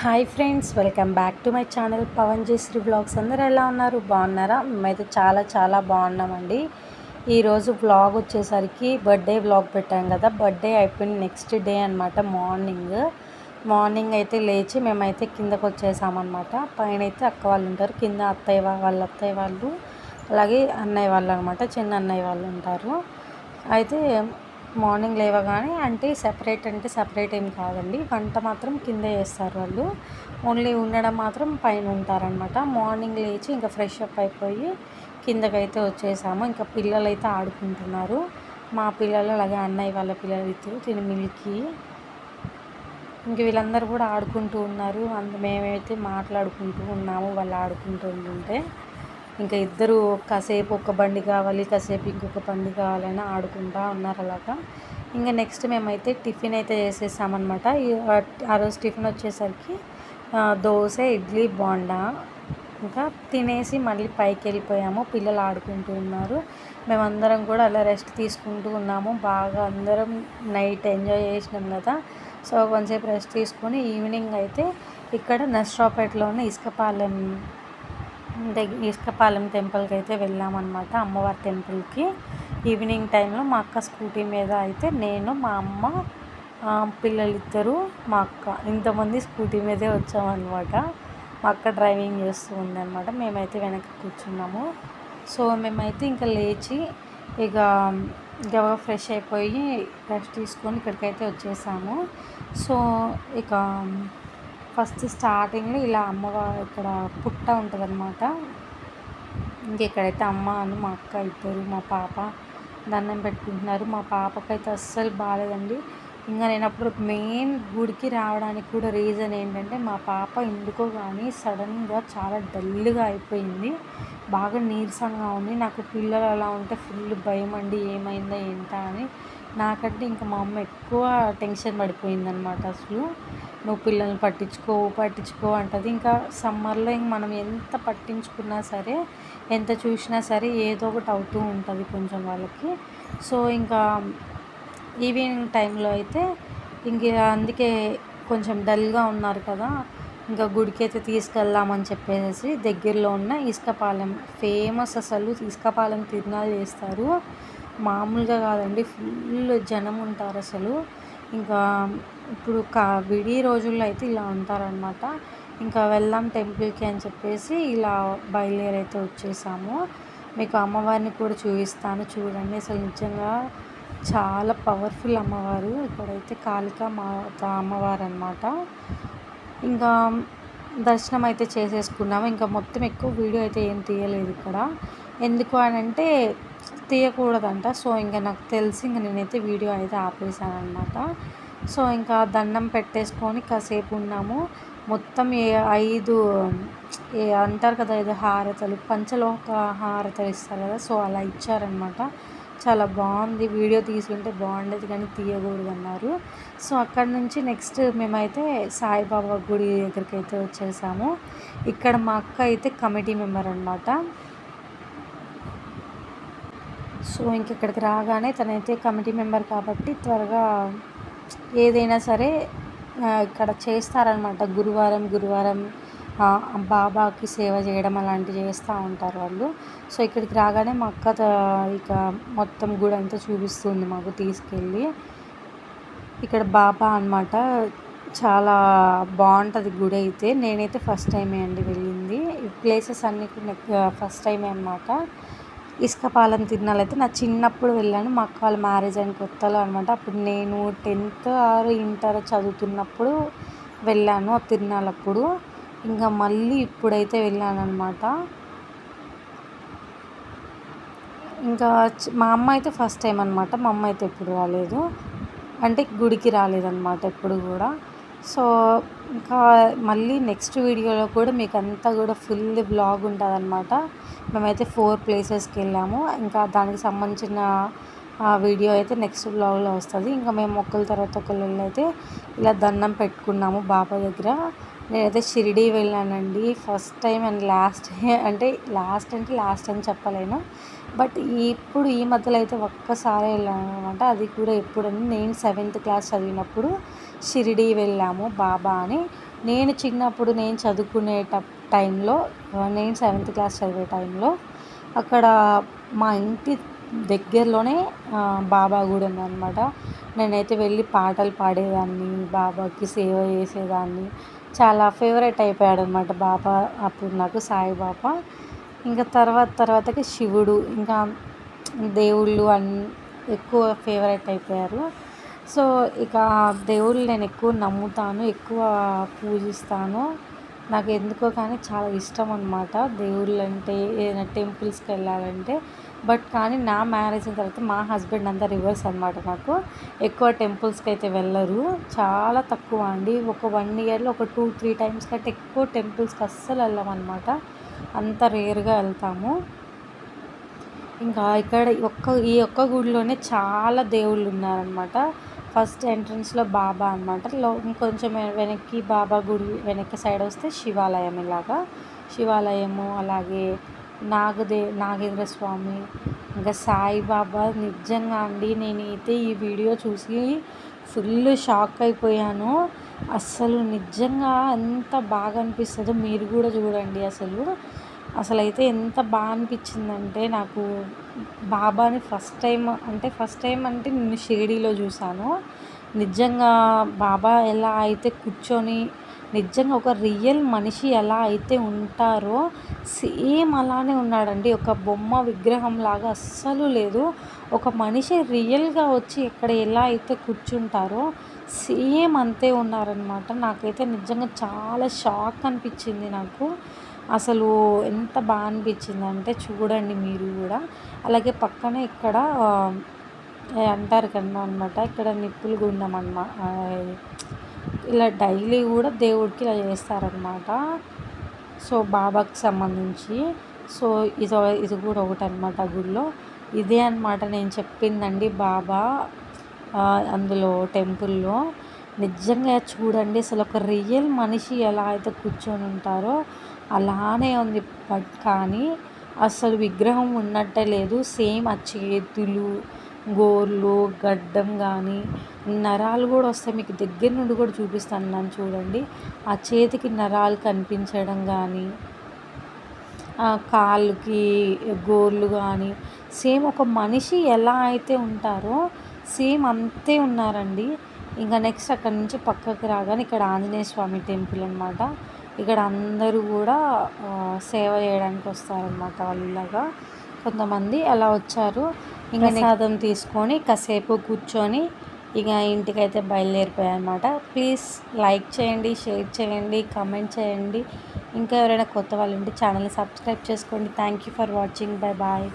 Hi friends welcome back to my channel Pavan Jayasree blogs అందరూ ఎలా ఉన్నారు? బాగున్నారా? మేమైతే చాలా చాలా బాగున్నామండి. ఈరోజు వ్లాగ్ వచ్చేసరికి బర్త్డే వ్లాగ్ పెట్టాం కదా. బర్త్డే అయిపోయిన నెక్స్ట్ డే అనమాట మార్నింగ్. మార్నింగ్ అయితే లేచి మేమైతే కిందకు వచ్చేసామన్నమాట. పైన అయితే అక్క వాళ్ళు ఉంటారు. కింద అత్తయ్య వాళ్ళ అత్తయ్య వాళ్ళు అలాగే అన్నయ్య వాళ్ళు అనమాట చిన్న అన్నయ్య వాళ్ళు ఉంటారు. అయితే మార్నింగ్ లేవగానే అంటే సెపరేట్ అంటే సెపరేట్ ఏం కాదండి. వంట మాత్రం కింద చేస్తారు వాళ్ళు. ఓన్లీ ఉండడం మాత్రం పైన ఉంటారనమాట మార్నింగ్ లేచి ఇంకా ఫ్రెష్ అప్ అయిపోయి కిందకైతే వచ్చేసాము. ఇంకా పిల్లలు అయితే ఆడుకుంటున్నారు. మా పిల్లలు అలాగే అన్నయ్య వాళ్ళ పిల్లలు ఇద్దరు తిని మిల్కి. ఇంక వీళ్ళందరూ కూడా ఆడుకుంటూ ఉన్నారు. అందు మేమైతే మాట్లాడుకుంటూ ఉన్నాము. వాళ్ళు ఆడుకుంటూ ఉంటుంటే ఇంకా ఇద్దరు కాసేపు ఒక బండి కావాలి కాసేపు ఇంకొక బండి కావాలని ఆడుకుంటా ఉన్నారు అలాగా. ఇంకా నెక్స్ట్ మేమైతే టిఫిన్ అయితే చేసేసామన్నమాట. ఆ రోజు టిఫిన్ వచ్చేసరికి దోశ ఇడ్లీ బోండా. ఇంకా తినేసి మళ్ళీ పైకి వెళ్ళిపోయాము. పిల్లలు ఆడుకుంటూ ఉన్నారు. మేమందరం కూడా అలా రెస్ట్ తీసుకుంటూ ఉన్నాము. బాగా అందరం నైట్ ఎంజాయ్ చేసినాం కదా. సో కొంచెంసేపు రెస్ట్ తీసుకొని ఈవినింగ్ అయితే ఇక్కడ నస్ట్రాపేటలోని ఇసుకపాలెం ఇసుకపాలెం టెంపుల్కి అయితే వెళ్ళామన్నమాట అమ్మవారి టెంపుల్కి. ఈవినింగ్ టైంలో మా అక్క స్కూటీ మీద అయితే నేను మా అమ్మ పిల్లలిద్దరూ మా అక్క ఇంతమంది స్కూటీ మీదే వచ్చామన్నమాట. మా అక్క డ్రైవింగ్ చేస్తూ ఉందన్నమాట మేమైతే వెనక్కి కూర్చున్నాము. సో మేమైతే ఇంకా లేచి ఇక గవ ఫ్రెష్ అయిపోయి రెస్ట్ తీసుకొని ఇక్కడికైతే వచ్చేసాము. సో ఇక ఫస్ట్ స్టార్టింగ్లో ఇలా అమ్మవారు ఇక్కడ పుట్ట ఉంటుంది అనమాట అమ్మ అని మా అక్క ఇద్దరు మా పాప దండం పెట్టుకుంటున్నారు. మా పాపకైతే అస్సలు బాగాలేదండి ఇంకా నేను అప్పుడు మెయిన్ గుడికి రావడానికి కూడా రీజన్ ఏంటంటే మా పాప ఎందుకో కానీ సడన్గా చాలా డల్గా అయిపోయింది. బాగా నీరసంగా ఉంది. నాకు పిల్లలు అలా ఉంటే ఫుల్ భయం అండి ఏమైందో ఏంటా అని నాకంటే ఇంకా మా అమ్మ ఎక్కువ టెన్షన్ పడిపోయింది అనమాట అసలు. నువ్వు పిల్లల్ని పట్టించుకో పట్టించుకో అంటది. ఇంకా సమ్మర్లో ఇంక మనం ఎంత పట్టించుకున్నా సరే ఎంత చూసినా సరే ఏదో ఒకటి అవుతూ ఉంటుంది కొంచెం వాళ్ళకి. సో ఇంకా ఈవినింగ్ టైంలో అయితే ఇంక అందుకే కొంచెం డల్గా ఉన్నారు కదా ఇంకా గుడికి అయితే తీసుకెళ్దామని చెప్పేసి దగ్గరలో ఉన్న ఇసుకపాలెం ఫేమస్ అసలు ఇసుకపాలెం తిరునాలు చేస్తారు. మామూలుగా కాదండి. ఫుల్ జనం ఉంటారు అసలు. ఇంకా ఇప్పుడు కా విడి రోజుల్లో అయితే ఇలా ఉంటారనమాట ఇంకా వెళ్దాం టెంపుల్కి అని చెప్పేసి ఇలా బయలుదేరైతే వచ్చేసాము. మీకు అమ్మవారిని కూడా చూపిస్తాను చూడండి. అసలు నిజంగా చాలా పవర్ఫుల్ అమ్మవారు. ఇక్కడైతే కాళికా మాత అమ్మవారు అనమాట ఇంకా దర్శనం అయితే చేసేసుకున్నాము. ఇంకా మొత్తం ఎక్కువ వీడియో అయితే ఏం తీయలేదు ఇక్కడ. ఎందుకు అని అంటే తీయకూడదంట. సో ఇంకా నాకు తెలిసి ఇంక నేనైతే వీడియో అయితే ఆపేసాను అనమాట సో ఇంకా దండం పెట్టేసుకొని కాసేపు ఉన్నాము. మొత్తం ఏ ఐదు ఏ అంటారు కదా ఐదు హారతలు పంచలోక హారతలు ఇస్తారు కదా సో అలా ఇచ్చారనమాట చాలా బాగుంది. వీడియో తీసుకుంటే బాగుండేది కానీ తీయకూడదు అన్నారు సో అక్కడ నుంచి నెక్స్ట్ మేమైతే సాయిబాబా గుడి దగ్గరికి అయితే వచ్చేసాము. ఇక్కడ మా అక్క అయితే కమిటీ మెంబర్ అనమాట సో ఇంక ఇక్కడికి రాగానే తనైతే కమిటీ మెంబర్ కాబట్టి త్వరగా ఏదైనా సరే ఇక్కడ చేస్తారనమాట గురువారం గురువారం బాబాకి సేవ చేయడం అలాంటివి చేస్తూ ఉంటారు వాళ్ళు. సో ఇక్కడికి రాగానే మా అక్క ఇక మొత్తం గుడి అంతా చూపిస్తుంది మాకు తీసుకెళ్ళి. ఇక్కడ బాబా అనమాట చాలా బాగుంటుంది గుడి అయితే. నేనైతే ఫస్ట్ టైమే అండి వెళ్ళింది. ప్లేసెస్ అన్నీ ఫస్ట్ టైమే అనమాట ఇసుకపాలెం తిరణాలు అయితే నా చిన్నప్పుడు వెళ్ళాను. మా అక్క వాళ్ళ మ్యారేజ్ అయిన కొత్తలో అనమాట అప్పుడు నేను టెన్త్ ఆర్ ఇంటర్ చదువుతున్నప్పుడు వెళ్ళాను ఆ తిరణాలప్పుడు ఇంకా మళ్ళీ ఇప్పుడైతే వెళ్ళాను అనమాట ఇంకా మా అమ్మ అయితే ఫస్ట్ టైం అనమాట మా అమ్మ అయితే ఎప్పుడు రాలేదు. అంటే గుడికి రాలేదన్నమాట ఎప్పుడు కూడా. సో ఇంకా మళ్ళీ నెక్స్ట్ వీడియోలో కూడా మీకు అంతా కూడా ఫుల్ బ్లాగ్ ఉంటుంది అనమాట మేమైతే ఫోర్ ప్లేసెస్కి వెళ్ళాము. ఇంకా దానికి సంబంధించిన వీడియో అయితే నెక్స్ట్ బ్లాగ్లో వస్తుంది. ఇంకా మేము ఒకరి తర్వాత ఒకళ్ళు అయితే ఇలా దండం పెట్టుకున్నాము బాబా దగ్గర. నేనైతే షిరిడి వెళ్ళానండి. ఫస్ట్ టైం అండ్ లాస్ట్ అంటే లాస్ట్ అంటే లాస్ట్ అని చెప్పలేను. బట్ ఇప్పుడు ఈ మధ్యలో అయితే ఒక్కసారి వెళ్ళాను అనమాట అది కూడా ఎప్పుడని నేను సెవెంత్ క్లాస్ చదివినప్పుడు షిరిడి వెళ్ళాము బాబా అని. నేను చిన్నప్పుడు నేను చదువుకునే టైంలో నేను సెవెంత్ క్లాస్ చదివే టైంలో అక్కడ మా ఇంటి దగ్గరలోనే బాబా గుడి ఉందన్నమాట. నేనైతే వెళ్ళి పాటలు పాడేదాన్ని బాబాకి సేవ చేసేదాన్ని. చాలా ఫేవరెట్ అయిపోయాడు అనమాట బాబా. అప్పుడు నాకు సాయిబాబా ఇంకా తర్వాత తర్వాతకి శివుడు ఇంకా దేవుళ్ళు అన్ ఎక్కువ ఫేవరెట్ అయిపోయారు. సో ఇక దేవుళ్ళు నేను ఎక్కువ నమ్ముతాను ఎక్కువ పూజిస్తాను. నాకు ఎందుకో కానీ చాలా ఇష్టం అనమాట దేవుళ్ళు అంటే ఏదైనా టెంపుల్స్కి వెళ్ళాలంటే. బట్ కానీ నా మ్యారేజ్ అయిన తర్వాత మా హస్బెండ్ అంతా రివర్స్ అనమాట నాకు. ఎక్కువ టెంపుల్స్కి అయితే వెళ్ళరు. చాలా తక్కువ అండి. ఒక వన్ ఇయర్లో ఒక టూ త్రీ టైమ్స్ కంటే ఎక్కువ టెంపుల్స్కి అస్సలు వెళ్ళమన్నమాట. అంత రేర్గా వెళ్తాము. ఇంకా ఇక్కడ ఒక్క ఈ ఒక్క గుడిలోనే చాలా దేవుళ్ళు ఉన్నారనమాట ఫస్ట్ ఎంట్రన్స్లో బాబా అనమాట లో ఇంకొంచెం వెనక్కి బాబా గుడి వెనక్కి సైడ్ వస్తే శివాలయం ఇలాగా. శివాలయము అలాగే నాగదే నాగేంద్ర స్వామి ఇంకా సాయిబాబా నిజంగా అండి నేనైతే ఈ వీడియో చూసి ఫుల్ షాక్ అయిపోయాను. అస్సలు నిజంగా ఎంత బాగా అనిపిస్తుందో మీరు కూడా చూడండి అసలు. అసలు అయితే ఎంత బాగా అనిపించిందంటే నాకు బాబాని ఫస్ట్ టైం అంటే ఫస్ట్ టైం అంటే నేను షిరిడీలో చూశాను. నిజంగా బాబా ఎలా అయితే కూర్చొని నిజంగా ఒక రియల్ మనిషి ఎలా అయితే ఉంటారో సేమ్ అలానే ఉన్నాడండి. ఒక బొమ్మ విగ్రహం లాగా అస్సలు లేదు. ఒక మనిషి రియల్గా వచ్చి ఇక్కడ ఎలా అయితే కూర్చుంటారో సేమ్ అంతే ఉన్నారనమాట నాకైతే నిజంగా చాలా షాక్ అనిపించింది నాకు. అసలు ఎంత బాగా అనిపించింది అంటే చూడండి మీరు కూడా. అలాగే పక్కనే ఇక్కడ అంటారు కదా అనమాట ఇక్కడ నిప్పులు గుండం అన్నమాట ఇలా డైలీ కూడా దేవుడికి ఇలా చేస్తారనమాట సో బాబాకి సంబంధించి. సో ఇది ఇది కూడా ఒకటి అనమాట గుడిలో ఇదే అనమాట నేను చెప్పిందండి బాబా. అందులో టెంపుల్లో. నిజంగా చూడండి అసలు ఒక రియల్ మనిషి ఎలా అయితే కూర్చొని ఉంటారో అలానే ఉంది. బట్ కానీ అసలు విగ్రహం ఉన్నట్టే లేదు. సేమ్ ఆ చేతులు గోర్లు గడ్డం కానీ నరాలు కూడా వస్తాయి. మీకు దగ్గర నుండి కూడా చూపిస్తాను నన్ను చూడండి. ఆ చేతికి నరాలు కనిపించడం కానీ కాళ్ళకి గోర్లు కానీ సేమ్ ఒక మనిషి ఎలా అయితే ఉంటారో సేమ్ అంతే ఉన్నారండి. ఇంకా నెక్స్ట్ అక్కడ నుంచి పక్కకి రాగానే ఇక్కడ ఆంజనేయ స్వామి టెంపుల్ అనమాట ఇక్కడ అందరూ కూడా సేవ చేయడానికి వస్తారనమాట వాళ్ళు ఇలాగా. కొంతమంది అలా వచ్చారు. ఇంకా ప్రసాదం తీసుకొని కాసేపు కూర్చొని ఇక ఇంటికైతే బయలుదేరిపోయాయి ప్లీజ్ లైక్ చేయండి షేర్ చేయండి కమెంట్ చేయండి. ఇంకా ఎవరైనా కొత్త వాళ్ళు ఉంటే ఛానల్ని సబ్స్క్రైబ్ చేసుకోండి. Thank you for watching. Bye bye.